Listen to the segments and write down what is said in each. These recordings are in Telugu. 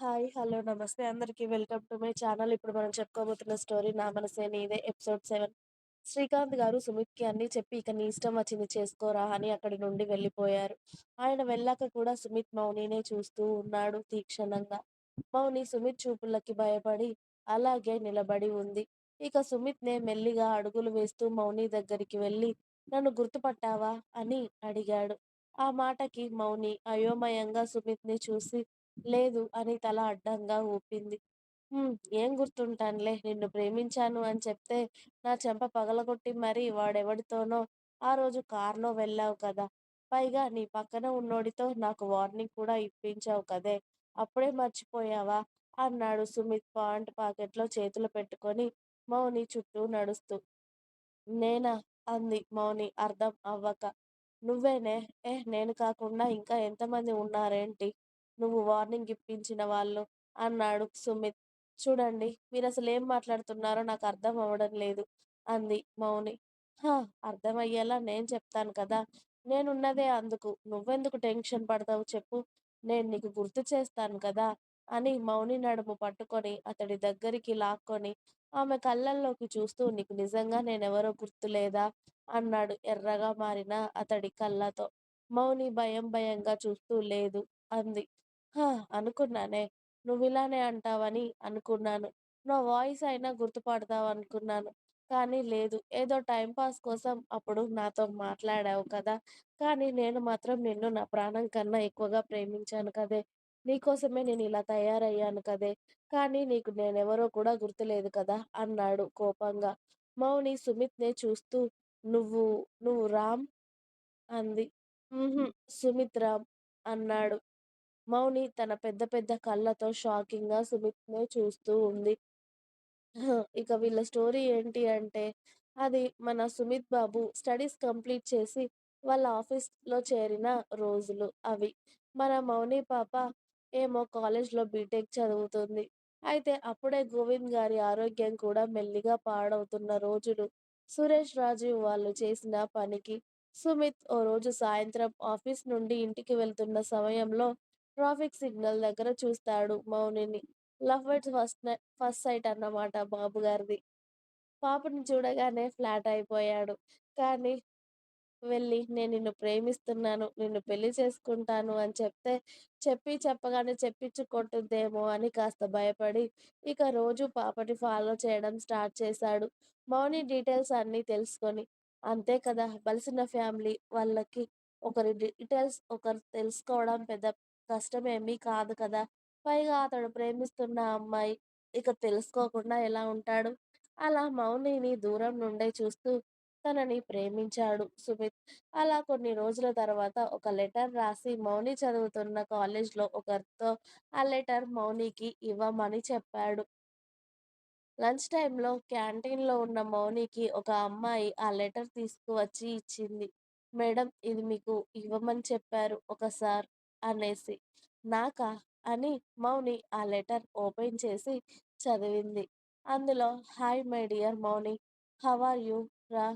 హాయ్. హలో. నమస్తే అందరికి. Welcome to my channel. ఇప్పుడు మనం చెప్పుకోబోతున్న స్టోరీ 'నా మనసే నీదే' ఎపిసోడ్ సెవెన్ శ్రీకాంత్ గారు సుమిత్‌కి అన్ని చెప్పి ఇక నీ ఇష్టం వచ్చింది చేసుకోరా అని అక్కడి నుండి వెళ్ళిపోయారు. ఆయన వెళ్ళాక కూడా సుమిత్ మౌనినే చూస్తూ ఉన్నాడు తీక్షణంగా. మౌని సుమిత్ చూపులకి భయపడి అలాగే నిలబడి ఉంది. ఇక సుమిత్‌నే మెల్లిగా అడుగులు వేస్తూ మౌని దగ్గరికి వెళ్ళి నన్ను గుర్తుపట్టావా? అని అడిగాడు. ఆ మాటకి మౌని అయోమయంగా సుమిత్‌ని చూసి లేదు అని తల అడ్డంగా ఊపింది. హ్మ్. ఏం గుర్తుంటానులే నిన్ను ప్రేమించాను అని చెప్తే నా చెంప పగలగొట్టి మరీ వాడెవడితోనో ఆ రోజు కార్‌లో వెళ్ళావు కదా! పైగా నీ పక్కన ఉన్నోడితో నాకు వార్నింగ్ కూడా ఇప్పించావు కదే! అప్పుడే మర్చిపోయావా? అన్నాడు సుమిత్ పాంట్ పాకెట్లో చేతులు పెట్టుకొని మౌని చుట్టూ నడుస్తూ. నేనా? అంది మౌని అర్థం అవ్వక. నువ్వేనే. ఏ నేను కాకుండా ఇంకా ఎంతమంది ఉన్నారేంటి నువ్వు వార్నింగ్ ఇప్పించిన వాళ్ళు? అన్నాడు సుమిత్. చూడండి మీరు అసలేం మాట్లాడుతున్నారో నాకు అర్థం అవ్వడం లేదు అంది మౌని. హ! అర్థమయ్యేలా నేను చెప్తాను కదా! నేనున్నదే అందుకు. నువ్వెందుకు టెన్షన్ పడతావు చెప్పు. నేను నీకు గుర్తు చేస్తాను కదా! అని మౌని నడుము పట్టుకొని అతడి దగ్గరికి లాక్కొని ఆమె కళ్ళల్లోకి చూస్తూ నీకు నిజంగా నేనెవరో గుర్తులేదా? అన్నాడు ఎర్రగా మారిన అతడి కళ్ళతో. మౌని భయం భయంగా చూస్తూ లేదు అంది. హ! అనుకున్నానే. నువ్విలానే అంటావని అనుకున్నాను. నా వాయిస్ అయినా గుర్తుపడతావనుకున్నాను. కానీ లేదు. ఏదో టైమ్ పాస్ కోసం అప్పుడు నాతో మాట్లాడావు కదా! కానీ నేను మాత్రం నిన్ను నా ప్రాణం కన్నా ఎక్కువగా ప్రేమించాను కదే! నీకోసమే నేనిలా తయారయ్యాను కదే! కానీ నీకు నేనెవరో కూడా గుర్తులేదు కదా! అన్నాడు కోపంగా. మౌని సుమిత్‌నే చూస్తూ నువ్వు నువ్వు రామ్? అంది. సుమిత్ రామ్ అన్నాడు. మౌని తన పెద్ద పెద్ద కళ్ళతో షాకింగ్‌గా సుమిత్‌నే చూస్తూ ఉంది. ఇక వీళ్ళ స్టోరీ ఏంటి అంటే అది మన సుమిత్ బాబు స్టడీస్ కంప్లీట్ చేసి వాళ్ళ ఆఫీస్‌లో చేరిన రోజులు అవి. మన మౌని పాప ఏమో కాలేజ్‌లో బీటెక్ చదువుతుంది. అయితే అప్పుడే గోవింద్ గారి ఆరోగ్యం కూడా మెల్లిగా పాడవుతున్న రోజులు. సురేష్, రాజీవ్ వాళ్ళు చేసిన పనికి సుమిత్ ఓ రోజు సాయంత్రం ఆఫీస్ నుండి ఇంటికి వెళ్తున్న సమయంలో ట్రాఫిక్ సిగ్నల్ దగ్గర చూస్తాడు మౌనిని. Love at first first sight అన్నమాట బాబుగారిది. పాపని చూడగానే ఫ్లాట్ అయిపోయాడు. కానీ వెళ్ళి నేను నిన్ను ప్రేమిస్తున్నాను, నిన్ను పెళ్ళి చేసుకుంటాను అని చెప్తే చెప్పి చెప్పగానే చెప్పించుకుంటుందేమో అని కాస్త భయపడి ఇక రోజు పాపని ఫాలో చేయడం స్టార్ట్ చేశాడు. మౌని డీటెయిల్స్ అన్నీ తెలుసుకొని. అంతే కదా బలిసిన ఫ్యామిలీ వాళ్ళకి ఒకరి డీటెయిల్స్ ఒకరు తెలుసుకోవడం పెద్ద కష్టమేమీ కాదు కదా! పైగా అతడు ప్రేమిస్తున్న అమ్మాయి ఇక తెలుసుకోకుండా ఎలా ఉంటాడు? అలా మౌనిని దూరం నుండే చూస్తూ తనని ప్రేమించాడు సుమిత్. అలా కొన్ని రోజుల తర్వాత ఒక లెటర్ రాసి మౌని చదువుతున్న కాలేజ్‌లో ఒకరితో ఆ లెటర్ మౌనికి ఇవ్వమని చెప్పాడు. లంచ్ టైంలో క్యాంటీన్‌లో ఉన్న మౌనికి ఒక అమ్మాయి ఆ లెటర్ తీసుకువచ్చి ఇచ్చింది. మేడం ఇది మీకు ఇవ్వమని చెప్పారు ఒక సార్ అనేసి. నాకా? అని మౌని ఆ లెటర్ ఓపెన్ చేసి చదివింది. అందులో hi my dear Mouni how are you రా?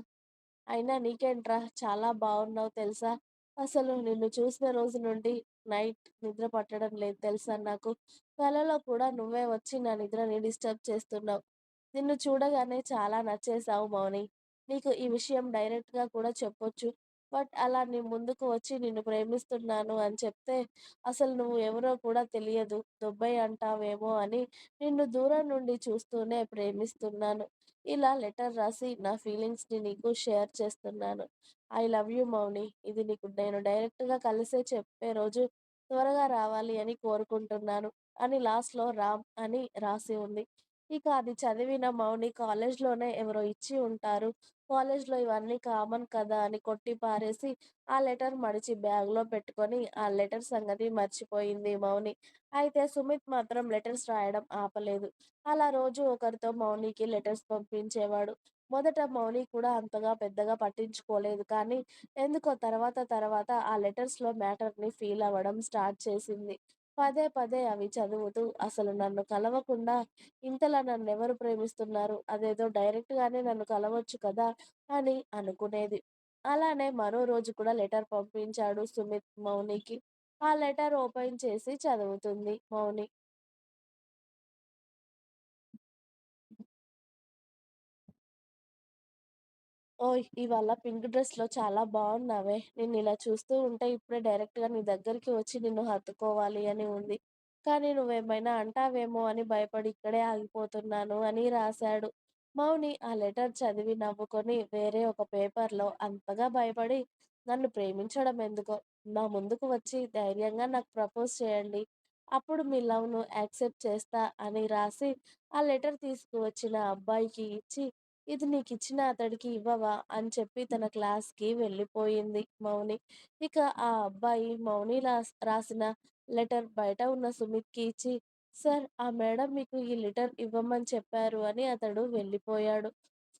అయినా నీకేంట్రా చాలా బాగున్నావు తెలుసా? అసలు నిన్ను చూసిన రోజు నుండి నైట్ నిద్ర పట్టడం లేదు తెలుసా నాకు. కలలో కూడా నువ్వే వచ్చి నా నిద్రని డిస్టర్బ్ చేస్తున్నావు. నిన్ను చూడగానే చాలా నచ్చేసావు మౌని. నీకు ఈ విషయం డైరెక్ట్‌గా కూడా చెప్పొచ్చు. బట్ అలా నీ ముందుకు వచ్చి నిన్ను ప్రేమిస్తున్నాను అని చెప్తే అసలు నువ్వు ఎవరో కూడా తెలియదు. దుబ్బై అంటావేమో అని నిన్ను దూరం నుండి చూస్తూనే ప్రేమిస్తున్నాను. ఇలా లెటర్ రాసి నా ఫీలింగ్స్‌ని నీకు షేర్ చేస్తున్నాను. I love you Mouni. ఇది నీకు నేను డైరెక్ట్‌గా కలిసే చెప్పే రోజు త్వరగా రావాలి అని కోరుకుంటున్నాను అని లాస్ట్‌లో రామ్ అని రాసి ఉంది. ఇక అది చదివిన మౌని కాలేజ్‌లోనే ఎవరో ఇచ్చి ఉంటారు. కాలేజ్‌లో ఇవన్నీ కామన్ కదా అని కొట్టి పారేసి ఆ లెటర్ మడిచి బ్యాగ్‌లో పెట్టుకొని ఆ లెటర్ సంగతి మర్చిపోయింది మౌని. అయితే సుమిత్ మాత్రం లెటర్స్ రాయడం ఆపలేదు. అలా రోజు ఒకరితో మౌనికి లెటర్స్ పంపించేవాడు. మొదట మౌని కూడా అంతగా పెద్దగా పట్టించుకోలేదు. కానీ ఎందుకో తర్వాత తర్వాత ఆ లెటర్స్‌లో మ్యాటర్‌ని ఫీల్ అవ్వడం స్టార్ట్ చేసింది. పదే పదే అవి చదువుతూ అసలు నన్ను కలవకుండా ఇంతలా ఎవరు ప్రేమిస్తున్నారు? అదేదో డైరెక్ట్‌గానే నన్ను కలవచ్చు కదా! అని అనుకునేది. అలానే మరో రోజు కూడా లెటర్ పంపించాడు సుమిత్ మౌనికి. ఆ లెటర్ ఓపెన్ చేసి చదువుతుంది మౌని. ఓయ్! ఇవాళ పింక్ డ్రెస్‌లో చాలా బాగున్నావే నిన్ను నిన్నిలా చూస్తూ ఉంటే ఇప్పుడే డైరెక్ట్‌గా నీ దగ్గరికి వచ్చి నిన్ను హత్తుకోవాలి అని ఉంది. కానీ నువ్వేమైనా అంటావేమో అని భయపడి ఇక్కడే ఆగిపోతున్నాను అని రాశాడు. మౌని ఆ లెటర్ చదివి నవ్వుకొని వేరే ఒక పేపర్‌లో అంతగా భయపడి నన్ను ప్రేమించడం ఎందుకో, నా ముందుకు వచ్చి ధైర్యంగా నాకు ప్రపోజ్ చేయండి. అప్పుడు మీ లవ్‌ను యాక్సెప్ట్ చేస్తా అని రాసి ఆ లెటర్ తీసుకువచ్చిన అబ్బాయికి ఇచ్చి ఇది నీకిచ్చిన అతడికి ఇవ్వవా? అని చెప్పి తన క్లాస్‌కి వెళ్ళిపోయింది మౌని. ఇక ఆ అబ్బాయి మౌని రాసిన లెటర్ బయట ఉన్న సుమిత్‌కి ఇచ్చి, సార్ ఆ మేడం మీకు ఈ లెటర్ ఇవ్వమని చెప్పారు అని అతడు వెళ్ళిపోయాడు.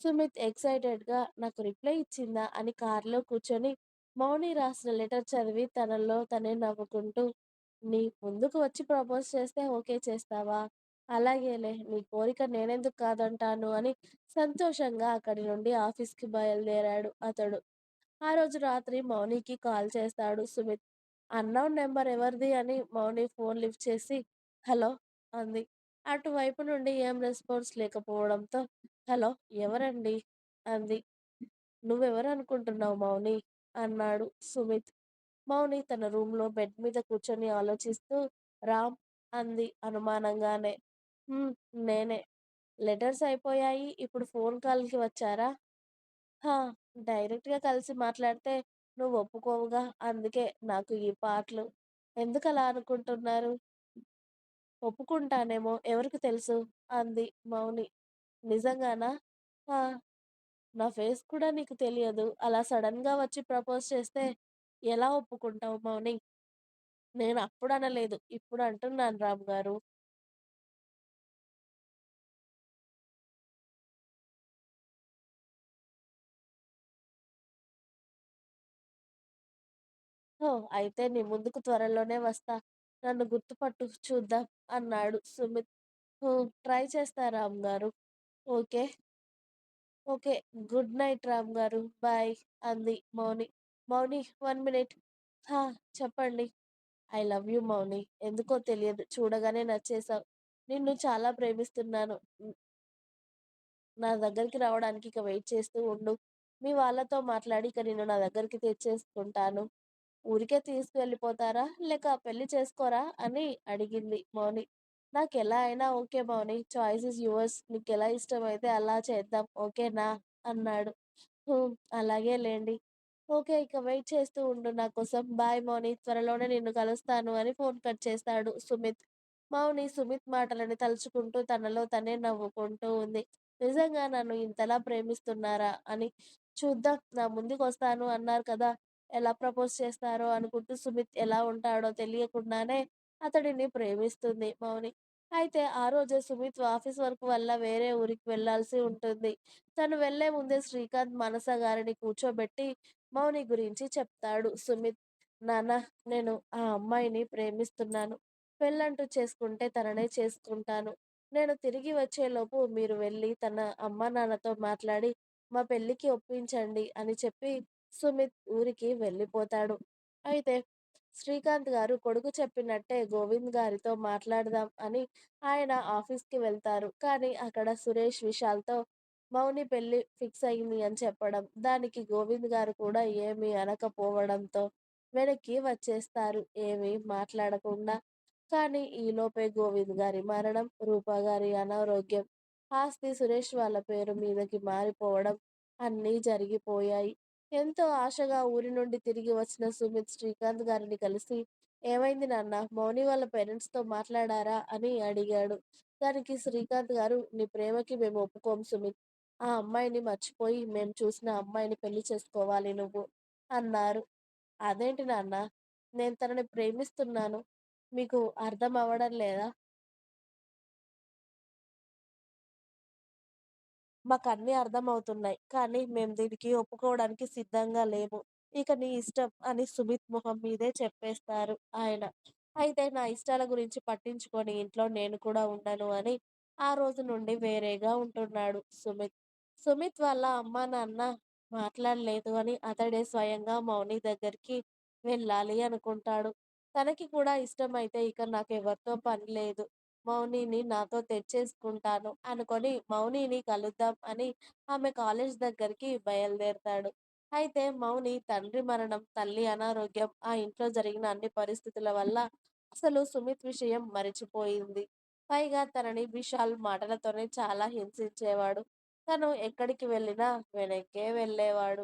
సుమిత్ ఎక్సైటెడ్‌గా నాకు రిప్లై ఇచ్చిందా అని కార్‌లో కూర్చొని మౌని రాసిన లెటర్ చదివి తనలో తనే నవ్వుకుంటూ, నీ ముందుకు వచ్చి ప్రపోజ్ చేస్తే ఓకే చేస్తావా? అలాగేలే నీ కోరిక నేనెందుకు కాదంటాను అని సంతోషంగా అక్కడి నుండి ఆఫీస్‌కి బయలుదేరాడు అతడు. ఆ రోజు రాత్రి మౌనికి కాల్ చేస్తాడు సుమిత్. అన్నోన్ నంబర్ ఎవరిది అని మౌని ఫోన్ లిఫ్ట్ చేసి హలో అంది. అటువైపు నుండి ఏం రెస్పాన్స్ లేకపోవడంతో హలో ఎవరండి? అంది. నువ్వెవరనుకుంటున్నావు మౌని? అన్నాడు సుమిత్. మౌని తన రూమ్‌లో బెడ్ మీద కూర్చొని ఆలోచిస్తూ రామ్ అంది అనుమానంగానే. హ్మ్. నేనే. లెటర్స్ అయిపోయాయి. ఇప్పుడు ఫోన్ కాల్‌కి వచ్చారా? హా! డైరెక్ట్‌గా కలిసి మాట్లాడితే నువ్వు ఒప్పుకోవుగా. అందుకే నాకు ఈ పాటలు. ఎందుకలా అనుకుంటున్నారు? ఒప్పుకుంటానేమో ఎవరికి తెలుసు? అంది మౌని. నిజంగానా? ఆ! నా ఫేస్ కూడా నీకు తెలియదు. అలా సడెన్‌గా వచ్చి ప్రపోజ్ చేస్తే ఎలా ఒప్పుకుంటావు మౌని? నేను అప్పుడనలేదు. ఇప్పుడు అంటున్నాను రామ్ గారు. ఓహ్! అయితే నీ ముందుకు త్వరలోనే వస్తా. నన్ను గుర్తుపట్టు చూద్దాం అన్నాడు సుమిత్. హ్మ్. ట్రై చేస్తా Ram garu. Okay. Okay. Good night Ram garu. Bye అంది మౌని. Mouni one minute. హా! చెప్పండి. I love you Mouni. ఎందుకో తెలియదు. చూడగానే నచ్చేసావు. నిన్ను చాలా ప్రేమిస్తున్నాను. హ్మ్. నా దగ్గరికి రావడానికి ఇక వెయిట్ చేస్తూ ఉండు. మీ వాళ్ళతో మాట్లాడి ఇక నిన్ను నా దగ్గరికి తెచ్చేసుకుంటాను. ఊరికే తీసుకువెళ్ళిపోతారా? లేక పెళ్ళి చేసుకోరా? అని అడిగింది మౌని. నాకెలా అయినా okay Mouni. Choice is yours. నీకెలా ఇష్టమైతే అలా చేద్దాం. ఓకేనా? అన్నాడు. అలాగే లేండి ఓకే. ఇక వెయిట్ చేస్తూ ఉండు నా కోసం. బాయ్ మౌని. త్వరలోనే నిన్ను కలుస్తాను అని ఫోన్ కట్ చేస్తాడు సుమిత్. మౌని సుమిత్ మాటలని తలుచుకుంటూ తనలో తనే నవ్వుకుంటూ ఉంది. నిజంగా నన్ను ఇంతలా ప్రేమిస్తున్నారా అని. చూద్దాం. నా ముందుకొస్తాను అన్నారు కదా! ఎలా ప్రపోజ్ చేస్తారో అనుకుంటూ సుమిత్ ఎలా ఉంటాడో తెలియకుండానే అతడిని ప్రేమిస్తుంది మౌని. అయితే ఆ రోజే సుమిత్ ఆఫీస్ వర్క్ వల్ల వేరే ఊరికి వెళ్ళాల్సి ఉంటుంది. తను వెళ్ళే ముందే శ్రీకాంత్, మనస గారిని కూర్చోబెట్టి మౌని గురించి చెప్తాడు సుమిత్. నాన్న నేను ఆ అమ్మాయిని ప్రేమిస్తున్నాను. పెళ్ళంటూ చేసుకుంటే తననే చేసుకుంటాను. నేను తిరిగి వచ్చేలోపు మీరు వెళ్ళి తన అమ్మానాన్నతో మాట్లాడి మా పెళ్ళికి ఒప్పించండి అని చెప్పి సుమిత్ ఊరికి వెళ్ళిపోతాడు. అయితే శ్రీకాంత్ గారు కొడుకు చెప్పినట్టే గోవింద్ గారితో మాట్లాడదాం అని ఆయన ఆఫీస్‌కి వెళ్తారు. కానీ అక్కడ సురేష్, విశాల్‌తో మౌని పెళ్ళి ఫిక్స్ అయింది అని చెప్పడం, దానికి గోవింద్ గారు కూడా ఏమీ అనకపోవడంతో వెనక్కి వచ్చేస్తారు ఏమీ మాట్లాడకుండా. కానీ ఈలోపే గోవింద్ గారి మరణం, రూప గారి అనారోగ్యం, ఆస్తి సురేష్ వాళ్ళ పేరు మీదకి మారిపోవడం అన్నీ జరిగిపోయాయి. ఎంతో ఆశగా ఊరి నుండి తిరిగి వచ్చిన సుమిత్ శ్రీకాంత్ గారిని కలిసి "ఏమైంది నాన్న? మౌని వాళ్ళ పేరెంట్స్‌తో మాట్లాడారా?" అని అడిగాడు. దానికి శ్రీకాంత్ గారు "నీ ప్రేమకి మేము ఒప్పుకోం సుమిత్. ఆ అమ్మాయిని మర్చిపోయి మేము చూసిన అమ్మాయిని పెళ్ళి చేసుకోవాలి నువ్వు" అన్నారు. "అదేంటి నాన్న? నేను తనని ప్రేమిస్తున్నాను. మీకు అర్థం అవ్వడం లేదా?" మాకు అన్ని అర్థమవుతున్నాయి. కానీ మేము దీనికి ఒప్పుకోవడానికి సిద్ధంగా లేము. ఇక నీ ఇష్టం అని సుమిత్ మొహం మీదే చెప్పేస్తారు ఆయన. అయితే నా ఇష్టాల గురించి పట్టించుకొని ఇంట్లో నేను కూడా ఉండను అని ఆ రోజు నుండి వేరేగా ఉంటున్నాడు సుమిత్. సుమిత్ వాళ్ళ అమ్మానాన్న మాట్లాడలేదు అని అతడే స్వయంగా మౌని దగ్గరికి వెళ్ళాలి అనుకుంటాడు. తనకి కూడా ఇష్టమైతే ఇక నాకు ఎవరితో పని లేదు. మౌనిని నాతో తెచ్చేసుకుంటాను అనుకొని మౌనిని కలుద్దాం అని ఆమె కాలేజ్ దగ్గరికి బయలుదేరతాడు. అయితే మౌని తండ్రి మరణం, తల్లి అనారోగ్యం, ఆ ఇంట్లో జరిగిన అన్ని పరిస్థితుల వల్ల అసలు సుమిత్ విషయం మరిచిపోయింది. పైగా తనని విశాల్ మాటలతోనే చాలా హింసించేవాడు. తను ఎక్కడికి వెళ్ళినా వెనక్కే వెళ్ళేవాడు.